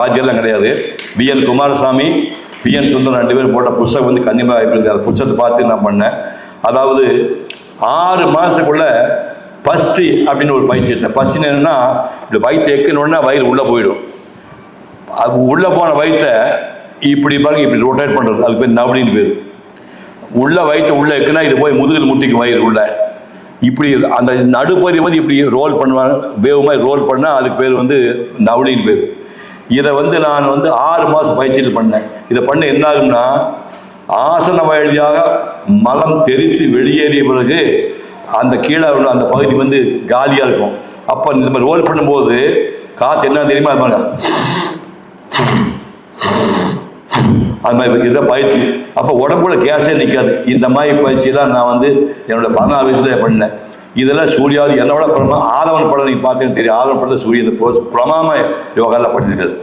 பாத்தியெல்லாம் கிடையாது. P N Kumarasamy P N Sundaram ரெண்டு பேரும் போட்ட புஸ்தகம் வந்து கன்னிமா இருக்கு அந்த புஸ்தகத்தை பார்த்து நான் பண்ணேன். அதாவது ஆறு மாதத்துக்குள்ள பஸ்தி அப்படின்னு ஒரு பயிற்சி எடுத்தேன். பஸ்தின்னு என்னன்னா இப்படி வயிற்று எக்கணுன்னா வயிறு உள்ளே போயிடும். அது உள்ளே போன வயிற்றை இப்படி பாருங்க இப்படி ரொட்டேட் பண்ணுறது அதுக்கு பேர் நவடின்னு பேர். உள்ள வயிற்று உள்ள இருக்குன்னா இது போய் முதுகில் முட்டிக்கு வயிறு உள்ள. இப்படி அந்த நடுப்பகுதி வந்து இப்படி ரோல் பண்ணுவாங்க. வேவு மாதிரி ரோல் பண்ணால் அதுக்கு பேர் வந்து நவடின்னு பேர். இதை வந்து நான் வந்து ஆறு மாதம் பயிற்சியில் பண்ணேன். இதை பண்ண என்ன ஆகும்னா ஆசன வழியாக மலம் தெரித்து வெளியேறிய பிறகு அந்த கீழே உள்ள அந்த பகுதி வந்து காலியாக இருக்கும். அப்போ இந்த மாதிரி ரோல் பண்ணும்போது காற்று என்ன தெரியுமா அது மாதிரி அது மாதிரி இதுதான் பயிற்சி. அப்போ உடம்புல கேஸே நிற்காது இந்த மாதிரி பயிற்சி தான் நான் வந்து என்னோட பதினாறு வயசுல பண்ணேன். இதெல்லாம் சூர்யாவது என்னோட பிரமா ஆதவன் படம் நீங்கள் பார்த்தீங்கன்னு தெரியும். ஆதவன் படத்தில் சூரியன் பிரமாம யோகாவில் பண்ணியிருக்காரு